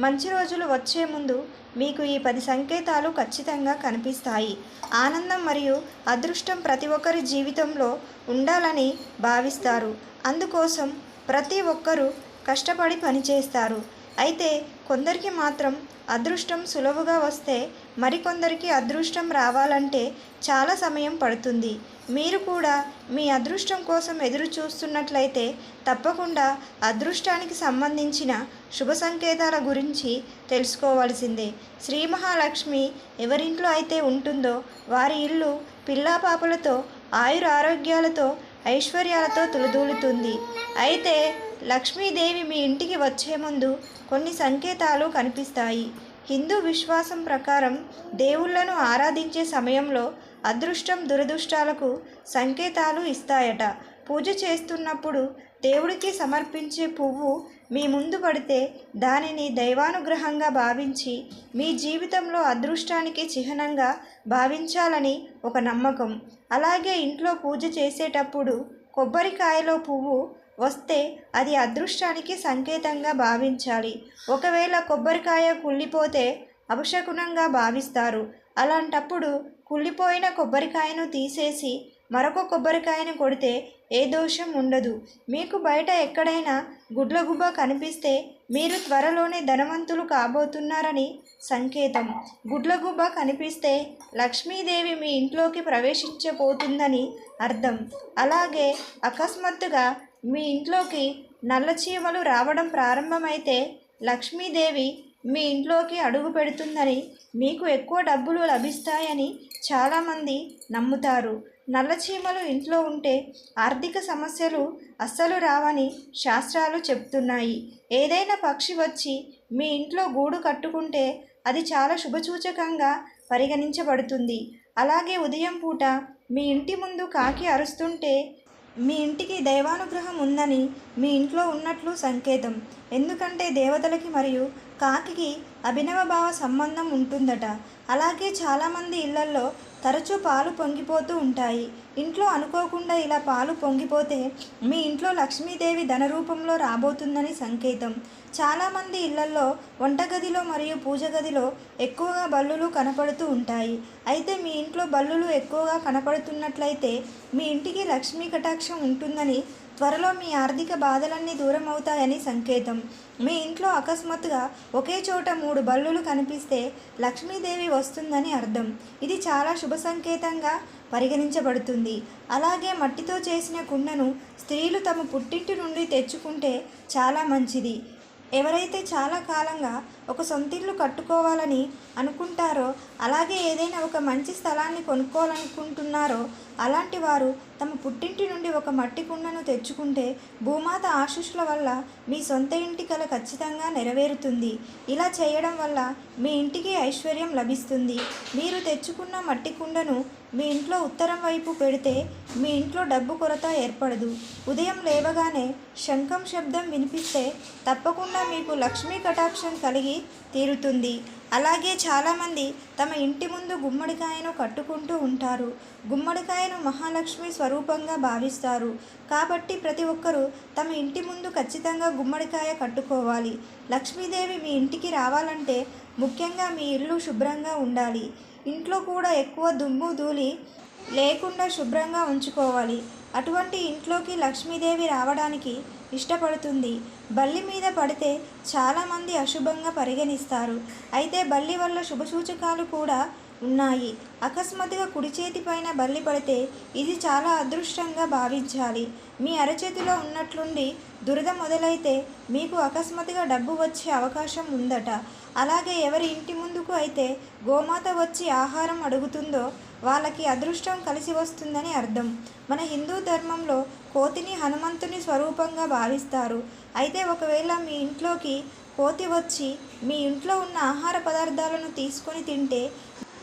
మంచి రోజులు వచ్చే ముందు మీకు ఈ పది సంకేతాలు ఖచ్చితంగా కనిపిస్తాయి. ఆనందం మరియు అదృష్టం ప్రతి ఒక్కరి జీవితంలో ఉండాలని భావిస్తారు. అందుకోసం ప్రతి ఒక్కరూ కష్టపడి పనిచేస్తారు. అయితే కొందరికి మాత్రం అదృష్టం సులువుగా వస్తే మరికొందరికి అదృష్టం రావాలంటే చాలా సమయం పడుతుంది. మీరు కూడా మీ అదృష్టం కోసం ఎదురు చూస్తున్నట్లయితే తప్పకుండా అదృష్టానికి సంబంధించిన శుభ సంకేతాల గురించి తెలుసుకోవాల్సిందే. శ్రీ మహాలక్ష్మి ఎవరింట్లో అయితే ఉంటుందో వారి ఇల్లు పిల్లా పాపలతో ఆయుర ఆరోగ్యాలతో ఐశ్వర్యాలతో తులదూలుతుంది. అయితే లక్ష్మీదేవి మీ ఇంటికి వచ్చే ముందు కొన్ని సంకేతాలు కనిపిస్తాయి. హిందూ విశ్వాసం ప్రకారం దేవుళ్ళను ఆరాధించే సమయంలో అదృష్టం దురదృష్టాలకు సంకేతాలు ఇస్తాయట. పూజ చేస్తున్నప్పుడు దేవుడికి సమర్పించే పువ్వు మీ ముందు పడితే దానిని దైవానుగ్రహంగా భావించి మీ జీవితంలో అదృష్టానికి చిహ్నంగా భావించాలని ఒక నమ్మకం. అలాగే ఇంట్లో పూజ చేసేటప్పుడు కొబ్బరికాయలో పువ్వు వస్తే అది అదృష్టానికి సంకేతంగా భావించాలి. ఒకవేళ కొబ్బరికాయ కుళ్ళిపోతే అపశకునంగా భావిస్తారు. అలాంటప్పుడు కుళ్ళిపోయిన కొబ్బరికాయను తీసేసి మరొక కొబ్బరికాయను కొడితే ఏ దోషం ఉండదు. మీకు బయట ఎక్కడైనా గుడ్లగుబ్బ కనిపిస్తే మీరు త్వరలోనే ధనవంతులు కాబోతున్నారని సంకేతం. గుడ్లగుబ్బ కనిపిస్తే లక్ష్మీదేవి మీ ఇంట్లోకి ప్రవేశించబోతుందని అర్థం. అలాగే అకస్మాత్తుగా మీ ఇంట్లోకి నల్ల చీమలు రావడం ప్రారంభమైతే లక్ష్మీదేవి మీ ఇంట్లోకి అడుగు పెడుతుందని మీకు ఎక్కువ డబ్బులు లభిస్తాయని చాలామంది నమ్ముతారు. నల్లచీమలు ఇంట్లో ఉంటే ఆర్థిక సమస్యలు అస్సలు రావని శాస్త్రాలు చెప్తున్నాయి. ఏదైనా పక్షి వచ్చి మీ ఇంట్లో గూడు కట్టుకుంటే అది చాలా శుభసూచకంగా పరిగణించబడుతుంది. అలాగే ఉదయం పూట మీ ఇంటి ముందు కాకి అరుస్తుంటే మీ ఇంటికి దైవానుగ్రహం ఉందని మీ ఇంట్లో ఉన్నట్లు సంకేతం. ఎందుకంటే దేవతలకి మరియు కాకికి అభినవ భావ సంబంధం ఉంటుందట. అలాగే చాలామంది ఇళ్ళల్లో తరచూ పాలు పొంగిపోతూ ఉంటాయి. ఇంట్లో అనుకోకుండా ఇలా పాలు పొంగిపోతే మీ ఇంట్లో లక్ష్మీదేవి ధన రూపంలో రాబోతుందని సంకేతం. చాలామంది ఇళ్ళలో వంటగదిలో మరియు పూజ గదిలో ఎక్కువగా బల్లులు కనపడుతూ ఉంటాయి. అయితే మీ ఇంట్లో బల్లులు ఎక్కువగా కనపడుతున్నట్లయితే మీ ఇంటికి లక్ష్మీ కటాక్షం ఉంటుందని త్వరలో మీ ఆర్థిక బాధలన్నీ దూరం అవుతాయని సంకేతం. మీ ఇంట్లో అకస్మాత్తుగా ఒకే చోట మూడు బల్లులు కనిపిస్తే లక్ష్మీదేవి వస్తుందని అర్థం. ఇది చాలా శుభ సంకేతంగా పరిగణించబడుతుంది. అలాగే మట్టితో చేసిన కుండను స్త్రీలు తమ పుట్టింటి నుండి తెచ్చుకుంటే చాలా మంచిది. ఎవరైతే చాలా కాలంగా ఒక సొంతిల్లు కట్టుకోవాలని అనుకుంటారో అలాగే ఏదైనా ఒక మంచి స్థలాన్ని కొనుక్కోవాలనుకుంటున్నారో అలాంటి వారు తమ పుట్టింటి నుండి ఒక మట్టి కుండను తెచ్చుకుంటే భూమాత ఆశీస్సుల వల్ల మీ సొంత ఇంటి కల ఖచ్చితంగా నెరవేరుతుంది. ఇలా చేయడం వల్ల మీ ఇంటికి ఐశ్వర్యం లభిస్తుంది. మీరు తెచ్చుకున్న మట్టి కుండను మీ ఇంట్లో ఉత్తరం వైపు పెడితే మీ ఇంట్లో డబ్బు కొరత ఏర్పడదు. ఉదయం లేవగానే శంఖం శబ్దం వినిపిస్తే తప్పకుండా మీకు లక్ష్మీ కటాక్షం కలిగి తీరుతుంది. అలాగే చాలామంది తమ ఇంటి ముందు గుమ్మడికాయను కట్టుకుంటూ ఉంటారు. గుమ్మడికాయను మహాలక్ష్మి స్వరూపంగా భావిస్తారు. కాబట్టి ప్రతి ఒక్కరూ తమ ఇంటి ముందు ఖచ్చితంగా గుమ్మడికాయ కట్టుకోవాలి. లక్ష్మీదేవి మీ ఇంటికి రావాలంటే ముఖ్యంగా మీ ఇల్లు శుభ్రంగా ఉండాలి. ఇంట్లో కూడా ఎక్కువ దుమ్ము ధూళి లేకుండా శుభ్రంగా ఉంచుకోవాలి. అటువంటి ఇంట్లోకి లక్ష్మీదేవి రావడానికి ఇష్టపడుతుంది. బల్లి మీద పడితే చాలామంది అశుభంగా పరిగణిస్తారు. అయితే బల్లి వల్ల శుభసూచకాలు కూడా ఉన్నాయి. అకస్మాత్తుగా కుడి చేతి పైన బల్లి పడితే ఇది చాలా అదృష్టంగా భావించాలి. మీ అరచేతిలో ఉన్నట్లుండి దురద మొదలైతే మీకు అకస్మాత్తుగా డబ్బు వచ్చే అవకాశం ఉందట. అలాగే ఎవరి ఇంటి ముందుకు అయితే గోమాత వచ్చి ఆహారం అడుగుతుందో వాళ్ళకి అదృష్టం కలిసి వస్తుందని అర్థం. మన హిందూ ధర్మంలో కోతిని హనుమంతుని స్వరూపంగా భావిస్తారు. అయితే ఒకవేళ మీ ఇంట్లోకి కోతి వచ్చి మీ ఇంట్లో ఉన్న ఆహార పదార్థాలను తీసుకొని తింటే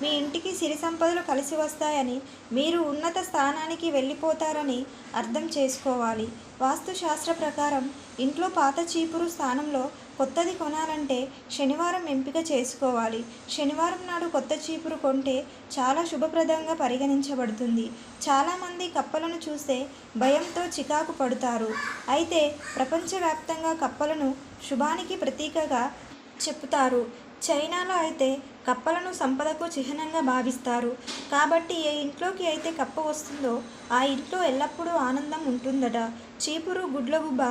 మీ ఇంటికి సిరి సంపదలు కలిసి వస్తాయని మీరు ఉన్నత స్థానానికి వెళ్ళిపోతారని అర్థం చేసుకోవాలి. వాస్తుశాస్త్ర ప్రకారం ఇంట్లో పాత చీపురు స్థానంలో కొత్తది కొనాలంటే శనివారం ఎంపిక చేసుకోవాలి. శనివారం నాడు కొత్త చీపురు కొంటే చాలా శుభప్రదంగా పరిగణించబడుతుంది. చాలామంది కప్పలను చూస్తే భయంతో చికాకు పడుతారు. అయితే ప్రపంచవ్యాప్తంగా కప్పలను శుభానికి ప్రతీకగా చెప్తారు. చైనాలో అయితే కప్పలను సంపదకు చిహ్నంగా భావిస్తారు. కాబట్టి ఏ ఇంట్లోకి అయితే కప్ప వస్తుందో ఆ ఇంట్లో ఎల్లప్పుడూ ఆనందం ఉంటుందట. చీపురు గుడ్లగుబ్బ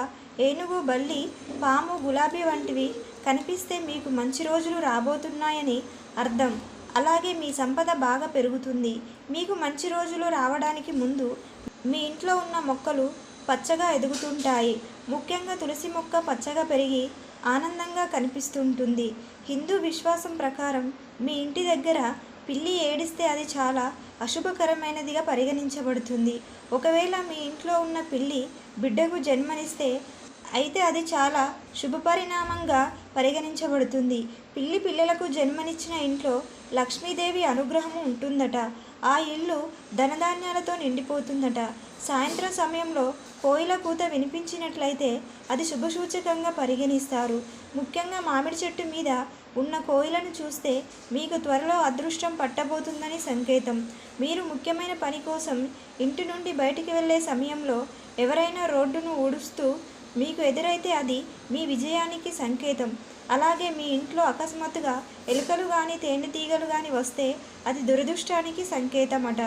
ఏనుగు బల్లి పాము గులాబీ వంటివి కనిపిస్తే మీకు మంచి రోజులు రాబోతున్నాయని అర్థం. అలాగే మీ సంపద బాగా పెరుగుతుంది. మీకు మంచి రోజులు రావడానికి ముందు మీ ఇంట్లో ఉన్న మొక్కలు పచ్చగా ఎదుగుతుంటాయి. ముఖ్యంగా తులసి మొక్క పచ్చగా పెరిగి ఆనందంగా కనిపిస్తుంటుంది. హిందూ విశ్వాసం ప్రకారం మీ ఇంటి దగ్గర పిల్లి ఏడిస్తే అది చాలా అశుభకరమైనదిగా పరిగణించబడుతుంది. ఒకవేళ మీ ఇంట్లో ఉన్న పిల్లి బిడ్డకు జన్మనిస్తే అయితే అది చాలా శుభపరిణామంగా పరిగణించబడుతుంది. పిల్లి పిల్లలకు జన్మనిచ్చిన ఇంట్లో లక్ష్మీదేవి అనుగ్రహం ఉంటుందట. ఆ ఇల్లు ధనధాన్యాలతో నిండిపోతుందట. సాయంత్రం సమయంలో కోయిల కూత వినిపించినట్లయితే అది శుభసూచకంగా పరిగణిస్తారు. ముఖ్యంగా మామిడి చెట్టు మీద ఉన్న కోయిలను చూస్తే మీకు త్వరలో అదృష్టం పట్టబోతుందని సంకేతం. మీరు ముఖ్యమైన పని కోసం ఇంటి నుండి బయటికి వెళ్ళే సమయంలో ఎవరైనా రోడ్డును ఊడుస్తూ మీకు ఎదురైతే అది మీ విజయానికి సంకేతం. అలాగే మీ ఇంట్లో అకస్మాత్తుగా ఎలుకలు కానీ తేనెటీగలు కానీ వస్తే అది దురదృష్టానికి సంకేతమట.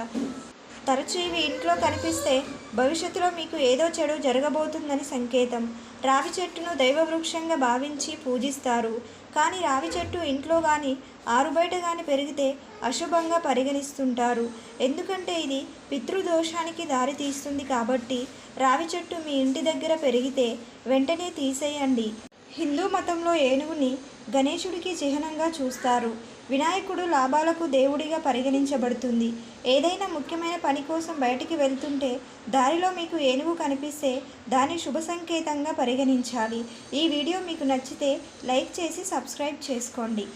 తరచూ ఇవి ఇంట్లో కనిపిస్తే భవిష్యత్తులో మీకు ఏదో చెడు జరగబోతుందని సంకేతం. రావి చెట్టును దైవవృక్షంగా భావించి పూజిస్తారు. కానీ రావి చెట్టు ఇంట్లో కానీ ఆరుబయట కానీ పెరిగితే అశుభంగా పరిగణిస్తుంటారు. ఎందుకంటే ఇది పితృదోషానికి దారి తీస్తుంది కాబట్టి రావి చెట్టు మీ ఇంటి దగ్గర పెరిగితే వెంటనే తీసేయండి. హిందూ మతంలో ఏనుగుని గణేశుడికి చిహ్నంగా చూస్తారు. వినాయకుడు లాభాలకు దేవుడిగా పరిగణించబడుతుంది. ఏదైనా ముఖ్యమైన పని కోసం బయటికి వెళ్తుంటే దారిలో మీకు ఏనుగు కనిపిస్తే దాన్ని శుభ సంకేతంగా పరిగణించాలి. ఈ వీడియో మీకు నచ్చితే లైక్ చేసి సబ్స్క్రైబ్ చేసుకోండి.